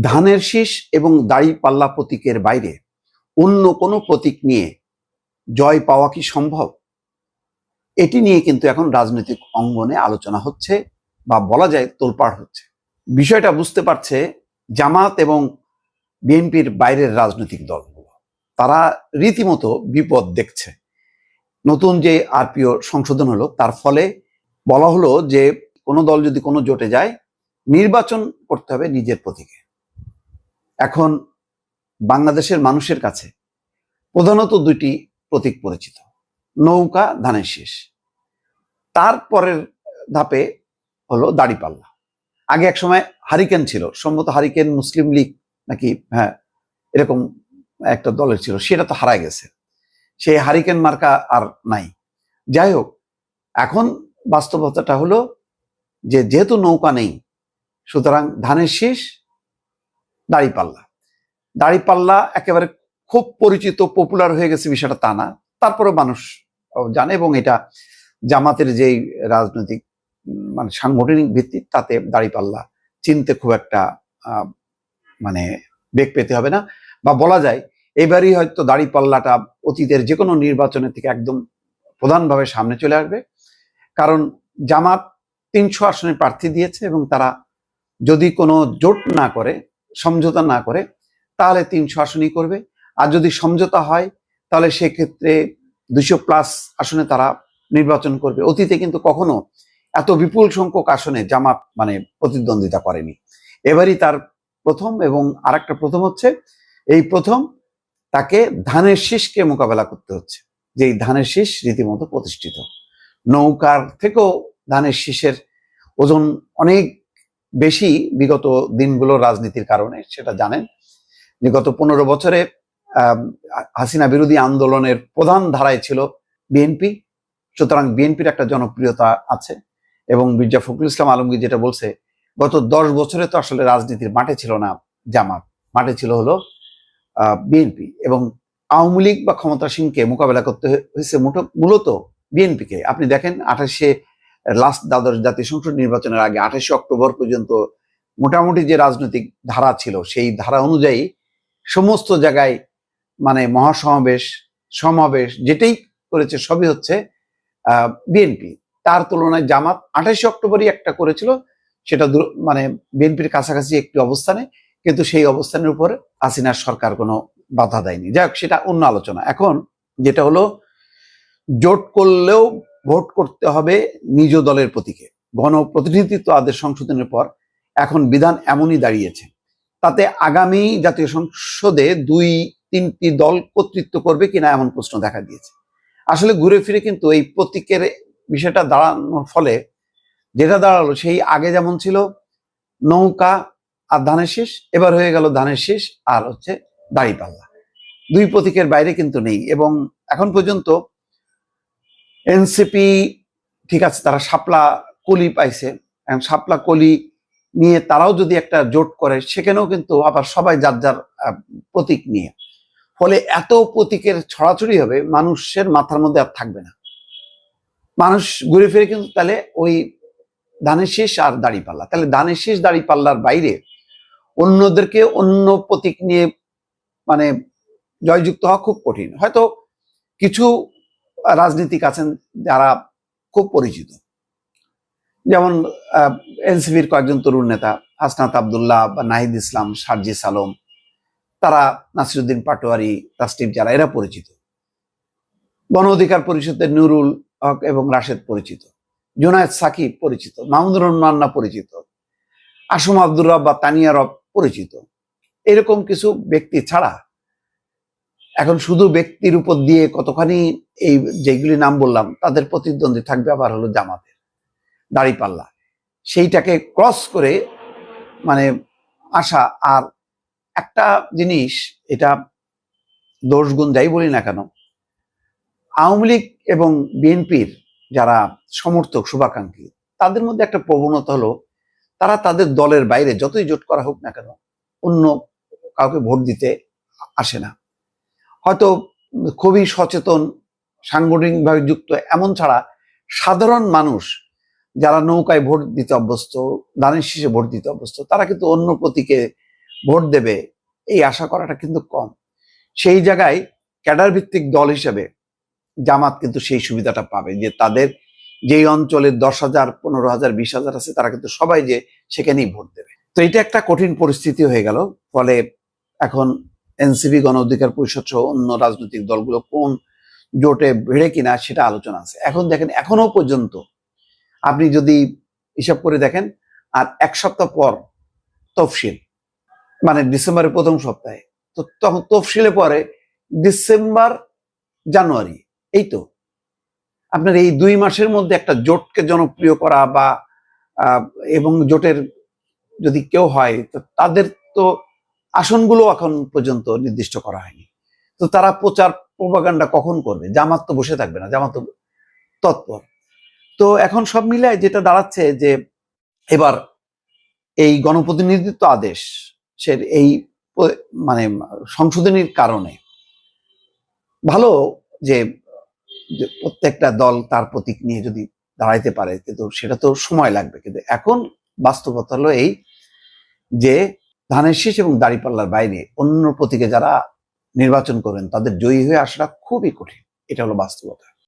ধানের শীষ এবং দাড়ি পাল্লা প্রতীকের বাইরে অন্য কোনো প্রতীক নিয়ে জয় পাওয়া কি সম্ভব? এটি নিয়ে কিন্তু এখন রাজনৈতিক অঙ্গনে আলোচনা হচ্ছে বা বলা যায় তোলপাড় হচ্ছে। বিষয়টা বুঝতে পারছে জামাত এবং বিএনপির বাইরের রাজনৈতিক দলগুলো। তারা রীতিমতো বিপদ দেখছে। নতুন যে আরপিও সংশোধন হলো, তার ফলে বলা হলো যে কোনো দল যদি কোনো জোটে যায়, নির্বাচন করতে হবে নিজের প্রতীকে। এখন বাংলাদেশের মানুষের কাছে প্রধানত দুইটি প্রতীক পরিচিত। নৌকা ধানের শীষ। তারপরের ধাপে হলো দাড়িপাল্লা আগে এক সময় হারিকেন ছিল, সম্ভবত হারিকেন মুসলিম লীগ নাকি হ্যাঁ এরকম একটা দলের ছিল, সেটা তো হারায় গেছে। সেই হারিকেন মার্কা আর নাই। যাই হোক, এখন বাস্তবতাটা হলো যে যেহেতু নৌকা নেই, সুতরাং ধানের শীষ দাড়িপাল্লা। দাড়িপাল্লা একেবারে খুব পরিচিত পপুলার হয়ে গেছে বিষয়টা তা না। তারপরে মানুষ জানে এবং এটা জামাতের যেই রাজনৈতিক মানে সাংগঠনিক ভিত্তি, তাতে দাড়িপাল্লা চিনতে খুব একটা মানে বেগ পেতে হবে না। বা বলা যায়, এবারই হয়তো দাড়িপাল্লাটা অতীতের যে কোনো নির্বাচনের থেকে একদম প্রধানভাবে সামনে চলে আসবে। কারণ জামাত তিনশো আসনে প্রার্থী দিয়েছে এবং তারা যদি কোনো জোট না করে সমঝোতা না করে, তাহলে তিনশো আসনই করবে। আর যদি সমঝোতা হয়, তাহলে সেক্ষেত্রে দুশো প্লাস আসনে তারা নির্বাচন করবে। অতীতে কিন্তু কখনো এত বিপুল সংখ্যক আসনে জামাত মানে প্রতিদ্বন্দ্বিতা করেনি। এবারই তার প্রথম এবং আরেকটা প্রথম হচ্ছে, এই প্রথম তাকে ধানের শীষকে মোকাবেলা করতে হচ্ছে, যে এই ধানের শীষ রীতিমতো প্রতিষ্ঠিত। নৌকার থেকেও ধানের শীষের ওজন অনেক বেশি বিগত দিনগুলোর রাজনীতির কারণে, সেটা জানেন। যে গত পনেরো বছরে হাসিনা বিরোধী আন্দোলনের প্রধান ধারায় ছিল বিএনপি। সুতরাং বিএনপির একটা জনপ্রিয়তা আছে এবং মির্জা ফখরুল ইসলাম আলমগীর যেটা বলছে, গত দশ বছরে তো আসলে রাজনীতির মাঠে ছিল না জামাত, মাঠে ছিল হলো বিএনপি এবং আওয়ামী লীগ বা ক্ষমতাসীনকে মোকাবেলা করতে হয়েছে মূলত বিএনপিকে। আপনি দেখেন আঠাশে লাস্ট দ্বাদশ জাতীয় সংসদ নির্বাচনের আগে আঠাশে অক্টোবর পর্যন্ত মোটামুটি যে রাজনৈতিক ধারা ছিল, সেই ধারা অনুযায়ী সমস্ত জায়গায় মানে মহাসমাবেশ, সমাবেশ যেটাই করেছে সবই হচ্ছে বিএনপি। তার তুলনায় জামাত আঠাশে অক্টোবরই একটা করেছিল, সেটা মানে বিএনপির কাছাকাছি একটি অবস্থানে, কিন্তু সেই অবস্থানের উপর হাসিনার সরকার কোনো বাধা দেয়নি। যাই সেটা অন্য আলোচনা। এখন যেটা হলো, জোট করলেও ভোট করতে হবে নিজ দলের প্রতীকে। গণপ্রতিনিধিত্ব আদেশ সংশোধনের পর এখন বিধান এমনই দাঁড়িয়েছে। তাতে আগামী জাতীয় সংসদে দুই, তিনটি দল কর্তৃত্ব করবে কিনা এমন প্রশ্ন দেখা দিয়েছে। আসলে ঘুরে ফিরে কিন্তু এই প্রতীকের বিষয়টা দাঁড়ানোর ফলে যেটা দাঁড়াল সেই আগে যেমন ছিল নৌকা আর ধানের শীষ, এবার হয়ে গেল ধানের শীষ আর হচ্ছে দাড়িপাল্লা। দুই প্রতীকের বাইরে কিন্তু নেই এবং এখন পর্যন্ত এনসিপি ঠিক আছে, তারা শাপলা কলি পাইছে। শাপলা কলি নিয়ে তারাও যদি একটা জোট করে, সেখানেও কিন্তু আবার সবাই যার যার প্রতীক নিয়ে। ফলে এত প্রতীকের ছড়াছড়ি হবে, মানুষের মাথার মধ্যে আর থাকবে না। মানুষ ঘুরে ফিরে কিন্তু তাহলে ওই ধানের শেষ আর দাড়িপাল্লা। তাহলে ধানের শীষ দাড়িপাল্লার বাইরে অন্যদেরকে অন্য প্রতীক নিয়ে মানে জয়যুক্ত হওয়া খুব কঠিন। হয়তো কিছু রাজনীতিক আছেন যারা খুব পরিচিত। যেমন এনসিপির কয়েকজন তরুণ নেতা, হাসনাত আবদুল্লাহ বা নাহিদ ইসলাম, সার্জিস আলম, তারা নাসিরুদ্দিন পাটোয়ারি তাস্টিফ যারা, এরা পরিচিত। গণ অধিকার পরিষদের নুরুল হক এবং রাশেদ পরিচিত। জুনায়দ সাকিব পরিচিত, মাহমুদুর রহমান মান্না পরিচিত। আসম আব্দুর রব বা তানিয়া রব পরিচিত। এরকম কিছু ব্যক্তি ছাড়া এখন শুধু ব্যক্তির উপর দিয়ে কতখানি এই যেগুলি নাম বললাম, তাদের প্রতিদ্বন্দ্বী থাকবে আবার হলো জামাতের দাড়িপাল্লা। সেইটাকে ক্রস করে মানে আসা আর একটা জিনিস, এটা দোষ গুণ যাই বলি না কেন, আওয়ামী লীগ এবং বিএনপির যারা সমর্থক, শুভাকাঙ্ক্ষী, তাদের মধ্যে একটা প্রবণতা হলো, তারা তাদের দলের বাইরে যতই জোট করা হোক না কেন, অন্য কাউকে ভোট দিতে আসে না। হয়তো খুবই সচেতন, সাংগঠনিকভাবে যুক্ত, এমন ছাড়া সাধারণ মানুষ যারা নৌকায় ভোট দিতে অভ্যস্ত ধানের শীষে ভোট দিতে অভ্যস্ত, তারা কিন্তু অন্য প্রতীকে ভোট দেবে। এই আশা করাটা কিন্তু কম। সেই জায়গায় ক্যাডার ভিত্তিক দল হিসেবে জামাত কিন্তু সেই সুবিধাটা পাবে যে তাদের যেই অঞ্চলে দশ হাজার, পনেরো হাজার, বিশ হাজার আছে, তারা কিন্তু সবাই যে সেখানেই ভোট দেবে। তো এটা একটা কঠিন পরিস্থিতি হয়ে গেল, ফলে এখন এনসিপি গণ অধিকার পরিষদ সহ অন্য রাজনৈতিক দলগুলো কোন জোটে ভিড়ে কিনা সেটা আলোচনা আছে। এখন দেখেন, এখনও পর্যন্ত আপনি যদি হিসাব করে দেখেন, আর এক সপ্তাহ পর তফসিল মানে ডিসেম্বরের প্রথম সপ্তাহে, তো তখন তফসিলে পরে ডিসেম্বর, জানুয়ারি, এই তো। আপনার এই দুই মাসের মধ্যে একটা জোটকে জনপ্রিয় করা বা এবং জোটের যদি কেউ হয়, তো তাদের তো আসনগুলো এখন পর্যন্ত নির্দিষ্ট করা হয়নি। তো তারা প্রচার প্রপাগান্ডা কখন করবে? জামাত তো বসে থাকবে না, জামাত তো তৎপর। তো এখন সব মিলায় যেটা দাঁড়াচ্ছে যে এবার এই গণপ্রতিনিধিত্ব আদেশ, সে এই মানে সংশোধনীর কারণে ভালো যে প্রত্যেকটা দল তার প্রতীক নিয়ে যদি দাঁড়াইতে পারে, কিন্তু সেটা তো সময় লাগবে। কিন্তু এখন বাস্তবতা হলো এই যে ধানের শীষ এবং দাড়িপাল্লার বাইরে অন্য প্রতীকে যারা নির্বাচন করবেন, তাদের জয়ী হয়ে আসাটা খুবই কঠিন। এটা হলো বাস্তবতা।